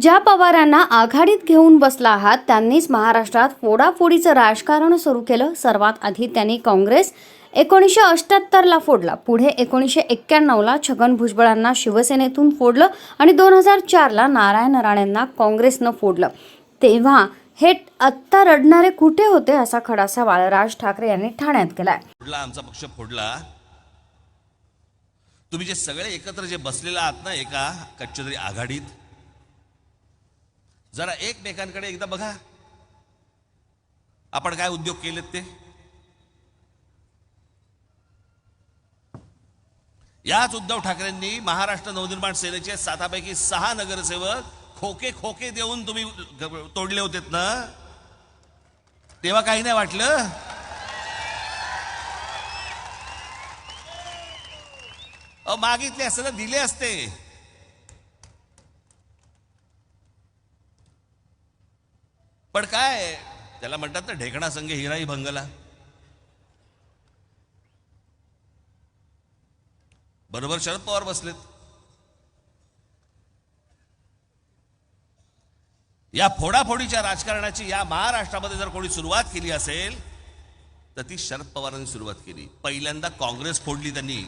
ज्या पवारांना आघाडीत घेऊन बसला आहात त्यांनीच महाराष्ट्रात फोडाफोडीचं राजकारण सुरू केलं. सर्वात आधी त्यांनी काँग्रेस एकोणीसशे अठ्ठ्याहत्तरला फोडला. पुढे एकोणीसशे एक्क्याण्णवला छगन भुजबळांना शिवसेनेतून फोडलं आणि दोन हजार चारला नारायण राणेंना काँग्रेसनं फोडलं. तेव्हा हे आत्ता रडणारे कुठे होते असा खडा सवाल राज ठाकरे यांनी ठाण्यात केलाय. फोडला आमचा पक्ष फोडला. तुम्ही जे सगळे एकत्र जे बसलेला आहात ना एका कच्च्या तरी आघाडीत जरा एकमेकांकडे एकदा बघा. आपण काय उद्योग केलेत ते? याच उद्धव ठाकरेंनी महाराष्ट्र नवनिर्माण सेनेचे सातापैकी सहा नगरसेवक खोके खोके देऊन तुम्ही तोडले होतेत ना? तेव्हा काही नाही वाटलं? मागितले असते ना दिले असते. पण काय त्याला म्हणतात ना ढेकणा संघ हिराई भंगला. बरोबर शरद पवार बसलेत. या फोडाफोडीच्या राजकारणाची या महाराष्ट्रामध्ये जर कोणी सुरुवात केली असेल तर ती शरद पवारांनी सुरुवात केली. पहिल्यांदा काँग्रेस फोडली त्यांनी.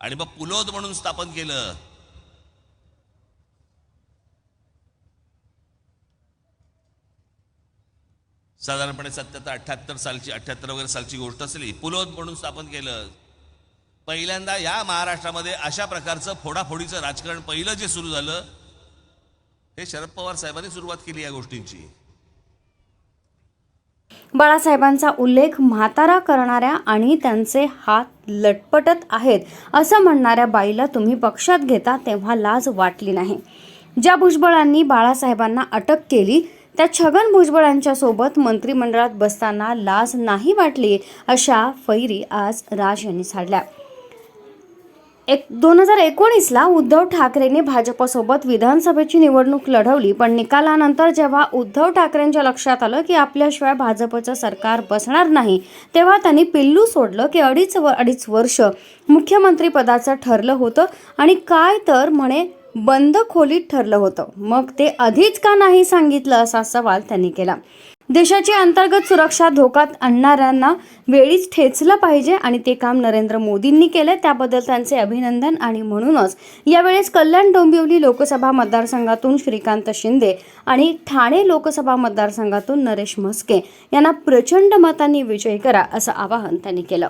आणि मग पुलोद म्हणून स्थापन केलं. साधारणपणे सत्याहत्तर अठ्ठ्याहत्तर सालची अठ्ठ्याहत्तर वगैरे सालची गोष्ट असेल ही. पुलोद म्हणून स्थापन केलं पहिल्यांदा या महाराष्ट्रामध्ये अशा प्रकारचं फोडाफोडीचं राजकारण पहिलं जे सुरू झालं हे शरद पवार साहेबांनी सुरुवात केली या गोष्टींची बाळासाहेबांचा उल्लेख म्हातारा करणाऱ्या आणि त्यांचे हात लटपटत आहेत असं म्हणणाऱ्या बाईला तुम्ही पक्षात घेता तेव्हा लाज वाटली नाही ज्या भुजबळांनी बाळासाहेबांना अटक केली त्या छगन भुजबळांच्या सोबत मंत्रिमंडळात बसताना लाज नाही वाटली अशा फैरी आज राज यांनी झाडल्या एक दोन हजार एकोणीसला उद्धव ठाकरेंनी भाजपसोबत विधानसभेची निवडणूक लढवली पण निकालानंतर जेव्हा उद्धव ठाकरेंच्या लक्षात आलं की आपल्याशिवाय भाजपचं सरकार बसणार नाही तेव्हा त्यांनी पिल्लू सोडलं की अडीच व अडीच वर्ष मुख्यमंत्रीपदाचं ठरलं होतं आणि काय तर म्हणे बंद खोलीत ठरलं होतं. मग ते आधीच का नाही सांगितलं असा सवाल त्यांनी केला. देशाची अंतर्गत सुरक्षा धोक्यात आणणाऱ्यांना वेळीच ठेचलं पाहिजे आणि ते काम नरेंद्र मोदींनी केलं त्याबद्दल त्यांचे अभिनंदन आणि म्हणूनच यावेळेस कल्याण डोंबिवली लोकसभा मतदारसंघातून श्रीकांत शिंदे आणि ठाणे लोकसभा मतदारसंघातून नरेश म्हस्के यांना प्रचंड मतांनी विजय करा असं आवाहन त्यांनी केलं.